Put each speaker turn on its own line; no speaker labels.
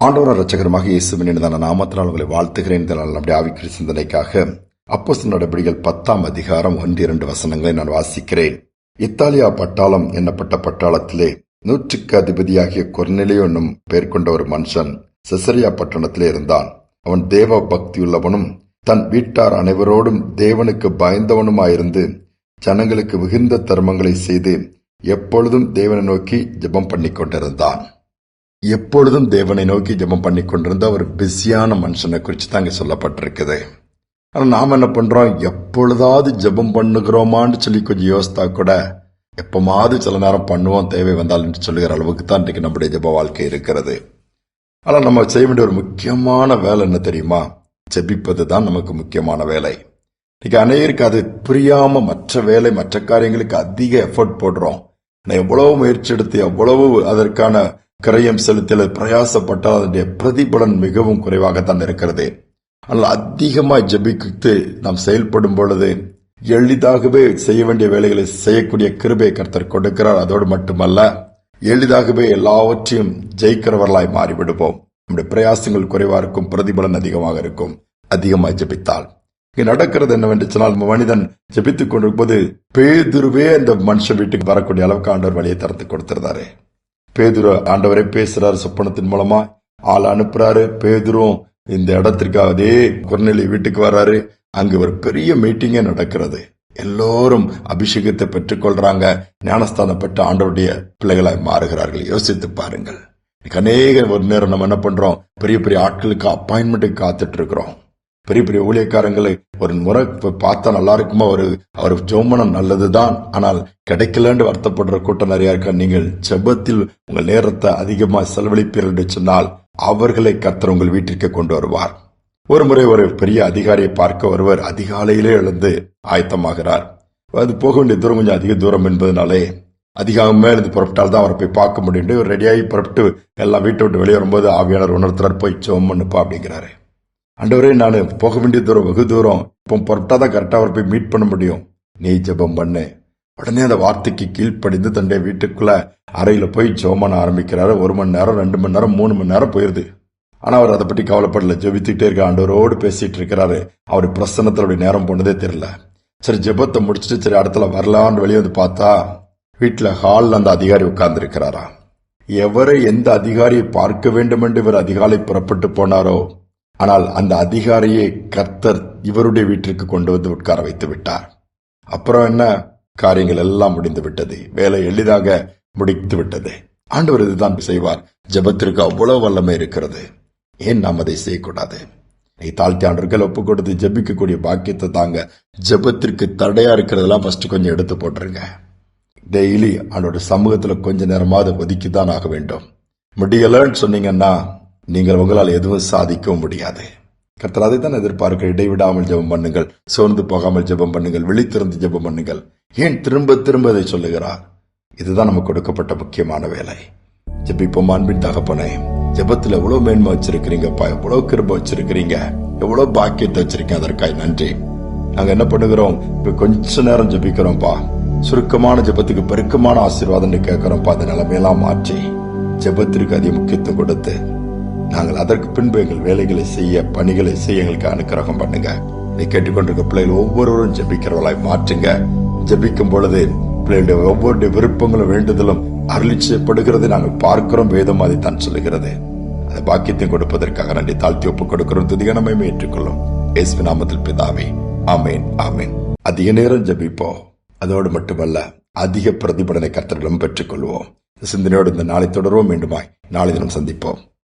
ஆண்டவர் ரச்சகரமாக இயேசுவினிதான நாமத்தினால் உங்களை வாழ்த்துகிறேன். இந்த நம்முடைய சிந்தனைக்காக அப்போஸ் நடவடிக்கைகள் பத்தாம் அதிகாரம் ஒன்று இரண்டு வசனங்களை நான் வாசிக்கிறேன். இத்தாலியா பட்டாளம் என்னப்பட்ட பட்டாளத்திலே நூற்றுக்கு அதிபதியாகிய குறநிலையொன்னும் என்னும் பெயர் கொண்ட ஒரு மனுஷன் செசரியா பட்டணத்திலே இருந்தான். அவன் தேவ பக்தியுள்ளவனும் தன் வீட்டார் அனைவரோடும் தேவனுக்கு பயந்தவனுமாயிருந்து ஜனங்களுக்கு மிகுந்த தர்மங்களை செய்து எப்பொழுதும் தேவனை நோக்கி ஜெபம் பண்ணிக் கொண்டிருந்தான் எப்பொழுதும் தேவனை நோக்கி ஜெபம் பண்ணி கொண்டிருந்த ஒரு பிஸியான மனுஷனை குறித்து தான் இங்கே சொல்லப்பட்டிருக்குது. ஆனால் நாம் என்ன பண்ணுறோம் எப்பொழுதாவது ஜெபம் பண்ணுகிறோமான்னு சொல்லி கொஞ்சம் யோசித்தா கூட எப்பமாவது சில நேரம் பண்ணுவோம் தேவை வந்தால் என்று சொல்லுகிற அளவுக்கு தான் இன்றைக்கு நம்முடைய ஜெப வாழ்க்கை இருக்கிறது. ஆனால் நம்ம செய்ய வேண்டிய ஒரு முக்கியமான வேலை என்ன தெரியுமா? ஜெபிப்பது தான் நமக்கு முக்கியமான வேலை. இன்னைக்கு அநேகருக்கு அது புரியாம மற்ற வேலை மற்ற காரியங்களுக்கு அதிக எஃபர்ட் போடுறோம். எவ்வளவு முயற்சி எடுத்து எவ்வளவு அதற்கான கிரயம் செலுத்தல பிரயாசப்பட்டால் அதனுடைய பிரதிபலன் மிகவும் குறைவாகத்தான் இருக்கிறது. ஆனால் அதிகமாக ஜெபித்து நாம் செயல்படும் பொழுது எளிதாகவே செய்ய வேண்டிய வேலைகளை செய்யக்கூடிய கிருபை கர்த்தர் கொடுக்கிறார். அதோடு மட்டுமல்ல எளிதாகவே எல்லாவற்றையும் ஜெயிக்கிறவர்களாய் மாறிவிடுவோம். நம்முடைய பிரயாசங்கள் குறைவா இருக்கும் பிரதிபலன் அதிகமாக இருக்கும். அதிகமாக ஜெபித்தால். இங்கே நடக்கிறது என்னவென்று சொன்னால் மனிதன் ஜபித்துக் கொண்டிருக்கும் போது பேதுருவே அந்த மனுஷன் வீட்டுக்கு வரக்கூடிய அளவுக்கு ஆண்டவர் வழியை திறந்து கொடுத்திருந்தாரு. பேதுரு ஆண்டவரே பேசுறாரு சொப்பனத்தின் மூலமா. ஆள் அனுப்புறாரு. பேதுரும் இந்த இடத்திற்கு அதே குரநிலை வீட்டுக்கு வர்றாரு. அங்கு ஒரு பெரிய மீட்டிங்கே நடக்கிறது. எல்லோரும் அபிஷேகத்தை பெற்றுக் கொள்றாங்க ஞானஸ்தானம் பெற்ற ஆண்டவருடைய பிள்ளைகளாய் மாறுகிறார்கள். யோசித்து பாருங்கள். அநேக ஒரு நேரம் நம்ம என்ன பண்றோம்? பெரிய பெரிய ஆட்களுக்கு அப்பாயின்மெண்ட்டுக்கு காத்துட்டு இருக்கிறோம். பெரிய பெரிய ஊழியக்காரங்களை ஒரு முறை பார்த்தா நல்லா இருக்குமா ஒரு அவர் ஜோமனம் நல்லதுதான் ஆனால் கிடைக்கலன்னு வருத்தப்படுற கூட்டம் நிறைய இருக்க? நீங்கள் செபத்தில் உங்கள் நேரத்தை அதிகமாக செலவழிப்பீர்கள் என்று சொன்னால் அவர்களை கத்தர் உங்கள் வீட்டிற்கு கொண்டு வருவார். ஒரு முறை ஒரு பெரிய அதிகாரியை பார்க்க ஒருவர் அதிகாலையிலே எழுந்து ஆயத்தமாகிறார். அது போக வேண்டிய தூரம் கொஞ்சம் அதிக தூரம் என்பதனாலே அதிகமாக மேலிருந்து புறப்பட்டால் தான் அவரை போய் பார்க்க முடியும். ரெடியாகி புறப்பட்டு எல்லாம் வீட்டை விட்டு வெளியே வரும்போது ஆவியாளர் உணர்த்துறார் போய் சோம் பண்ணுப்பா அப்படிங்கிறாரு. அண்டவரே நான் போக வேண்டிய தூரம் வெகு தூரம். இப்போ புறப்பட்டா தான் கரெக்டாக அவர் போய் மீட் பண்ண முடியும். நீ ஜெபம் பண்ணு. உடனே அந்த வார்த்தைக்கு கீழ்ப்படிந்து தன்னுடைய வீட்டுக்குள்ள அறையில போய் ஜெபம் பண்ண ஆரம்பிக்கிறாரு. ஒரு மணி நேரம் ரெண்டு மணி நேரம் மூணு மணி நேரம் போயிருது. ஆனா அவர் அதை பற்றி கவலைப்படல. ஜெபித்துக்கிட்டே இருக்க ஆண்டவரோடு பேசிட்டு இருக்கிறாரு. அவர் பிரசன்னத்தில் அப்படி நேரம் போனதே தெரியல. சரி ஜெபத்தை முடிச்சுட்டு சரி இடத்துல வரலான்னு வெளியே வந்து பார்த்தா வீட்டுல ஹால்ல அந்த அதிகாரி உட்கார்ந்து இருக்கிறாரா எவரை எந்த அதிகாரியை பார்க்க வேண்டும் என்று இவர் அதிகாலை புறப்பட்டு போனாரோ? ஆனால் அந்த அதிகாரியை கர்த்தர் இவருடைய வீட்டிற்கு கொண்டு வந்து உட்கார வைத்து விட்டார். அப்புறம் என்ன? காரியங்கள் எல்லாம் முடிந்து விட்டது. வேலை எளிதாக முடித்து விட்டது. ஆண்டவர் இதுதான் செய்வார். ஜெபத்திற்கு அவ்வளவு வல்லமை இருக்கிறது. ஏன் நாம் அதை செய்யக்கூடாது? நீ தாழ்த்தி ஆண்டர்கள் ஒப்பு கொடுத்து ஜெபிக்கக்கூடிய பாக்கியத்தை தாங்க. ஜெபத்திற்கு தடையா இருக்கிறதெல்லாம் ஃபர்ஸ்ட் கொஞ்சம் எடுத்து போட்டுருங்க. டெய்லி அவனோட சமூகத்துல கொஞ்ச நேரமாவது ஒதுக்கி தான் ஆக வேண்டும். முடியலன்னு சொன்னீங்கன்னா நீங்கள் உங்களால் எதுவும் சாதிக்கவும் முடியாது. கர்த்தர் அதை தான் எதிர்பார்க்க இடைவிடாமல் ஜெபம் பண்ணுங்கள். சோர்ந்து போகாமல் ஜெபம் பண்ணுங்கள். விழித்திருந்து ஜெபம் பண்ணுங்கள். ஏன் திரும்ப திரும்ப இதை சொல்லுகிறார்? இதுதான் நமக்கு கொடுக்கப்பட்ட முக்கியமான வேலை. ஜெபிப்போம் அன்பின் தகப்பனே. ஜெபத்துல எவ்வளவு மேன்மை வச்சிருக்கிறீங்கப்பா எவ்வளவு கிருப வச்சிருக்கிறீங்க? எவ்வளவு பாக்கியத்தை வச்சிருக்கீங்க அதற்காக நன்றி. நாங்க என்ன பண்ணுகிறோம்? இப்ப கொஞ்ச நேரம் ஜெபிக்கிறோம்ப்பா. சுருக்கமான ஜெபத்துக்கு பெருக்கமான ஆசீர்வாதம் கேட்கிறோம்ப்பா. அந்த நிலைமையெல்லாம் மாற்றி ஜெபத்திற்கு அதிக முக்கியத்துவம் கொடுத்து நாங்கள் அதற்கு பின்பு எங்கள் வேலைகளை செய்ய பணிகளை செய்ய எங்களுக்கு அனுக்கிரகம் பண்ணுங்க. நீ கேட்டுக்கொண்டிருக்க பிள்ளைகள் ஒவ்வொருவரும் ஜபிக்கிறவர்களாய் மாற்றுங்க. ஜபிக்கும் பொழுது பிள்ளைகளுடைய ஒவ்வொருடைய விருப்பங்களும் வேண்டுதலும் அருளி செய்யப்படுகிறது. நாங்கள் பார்க்கிறோம் வேதம் அதை தான் சொல்லுகிறது. அந்த பாக்கியத்தை கொடுப்பதற்காக நன்றி. தாழ்த்தி ஒப்பு கொடுக்கிறோம். துதிகனமே ஏற்றுக்கொள்ளும். இயேசு நாமத்தில் பிதாவே. ஆமேன் ஆமேன். அதிக நேரம் ஜெபிப்போம். அதோடு மட்டுமல்ல அதிக பிரதிபலனை கர்த்தரிடம் பெற்றுக் கொள்வோம் சிந்தனையோடு இந்த நாளை தொடர்வோம். மீண்டுமாய் நாளை தினம் சந்திப்போம்.